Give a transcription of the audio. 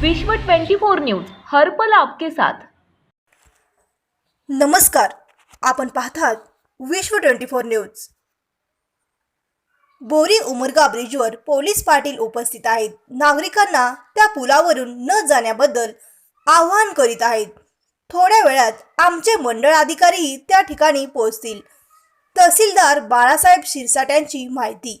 विश्व 24 न्यूज हर्पल आपके साथ. नमस्कार आपण पाहतात Vishwa twenty four news. Bori Umarga ब्रिजवर police Patil उपस्थित आहेत. नागरिकांना त्या पुलावरून न जाण्याबद्दल आवाहन करीत आहेत. थोड्या वेळात आमचे मंडळ अधिकारीही त्या ठिकाणी पोहोचतील. तहसीलदार बाळासाहेब शिरसाट्यांची माहिती.